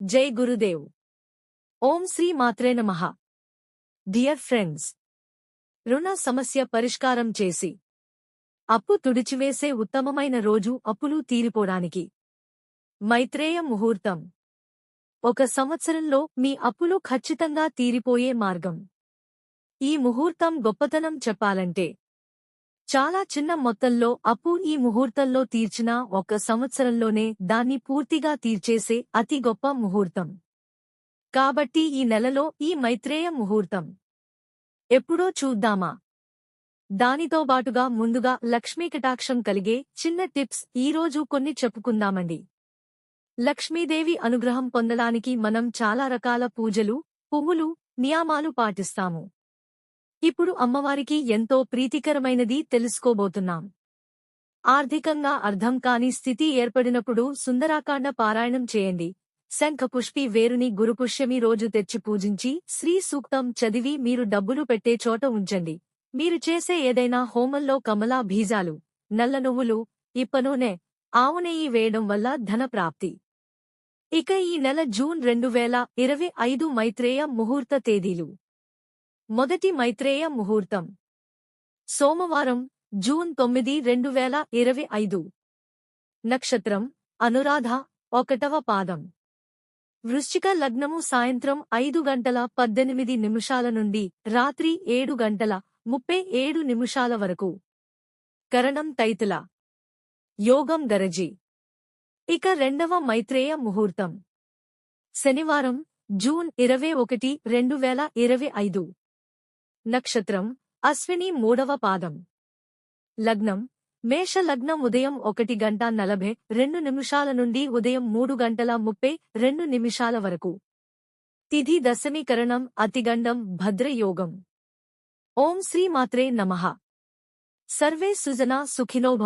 జై గురుదేవ్. ఓం శ్రీ మాత్రే నమః. Dear friends రుణ సమస్య పరిష్కారం చేసి అప్పు తుడిచివేసే ఉత్తమమైన రోజు అప్పులు తీరిపోడానికి. మైత్రేయ ముహూర్తం. ఒక సంవత్సరంలో మీ అప్పులు ఖచ్చితంగా తీరిపోయే మార్గం. ఈ ముహూర్తం గొప్పతనం చెప్పాలంటే చాలా చిన్న మొత్తంలో అప్పు ఈ ముహూర్తంలో తీర్చినా ఒక సంవత్సరంలోనే దాన్ని పూర్తిగా తీర్చేసే అతి గొప్ప ముహూర్తం. కాబట్టి ఈ నెలలో ఈ మైత్రేయ ముహూర్తం. ఎప్పుడో చూద్దామా? దానితో బాటుగా ముందుగా లక్ష్మీ కటాక్షం కలిగే చిన్న టిప్స్ ఈరోజు కొన్ని చెప్పుకుందామండి. లక్ష్మీదేవి అనుగ్రహం పొందడానికి మనం చాలా రకాల పూజలు పువ్వులు నియామాలు పాటిస్తాము. ఇప్పుడు అమ్మవారికి ఎంతో ప్రీతికరమైనది తెలుసుకోబోతున్నాం. ఆర్థికంగా అర్థం కాని స్థితి ఏర్పడినప్పుడు సుందరాకాండ పారాయణం చేయండి. శంఖపుష్పి వేరుని గురుపుష్యమి రోజు తెచ్చి పూజించి శ్రీ సూక్తం చదివి మీరు డబ్బులు పెట్టే చోట ఉంచండి. మీరు చేసే ఏదైనా హోమంలో కమలా బీజాలు నల్ల నువ్వులు ఇప్పనూనె ఆవునెయ్యి వేయడం వల్ల ధన ప్రాప్తి. ఇక ఈ నెల జూన్ రెండు వేల ఇరవై ఐదు మైత్రేయ ముహూర్త తేదీలు. మొదటి మైత్రేయ ముహూర్తం. సోమవారం జూన్ తొమ్మిది రెండు వేల ఇరవై ఐదు. నక్షత్రం అనురాధ ఒకటవ పాదం. వృశ్చిక లగ్నము సాయంత్రం ఐదు గంటల పద్దెనిమిది నిమిషాల నుండి రాత్రి ఏడు గంటల ముప్పై ఏడు నిమిషాల వరకు. కరణం తైతుల. యోగం గరజి ఇక రెండవ మైత్రేయ ముహూర్తం. శనివారం జూన్ ఇరవై ఒకటి రెండు వేల ఇరవై ఐదు. నక్షత్రం అశ్విని మూడవ పాదం. లగ్నం మేష లగ్నం ఉదయం ఒకటి గంట నలభై రెండు నిమిషాల నుండి ఉదయం మూడు గంటల ముప్పై రెండు నిమిషాల వరకు. తిథి దశమీకరణం అతిగండం భద్రయోగం. ఓం శ్రీ మాత్రే సర్వే సుజనా సుఖినో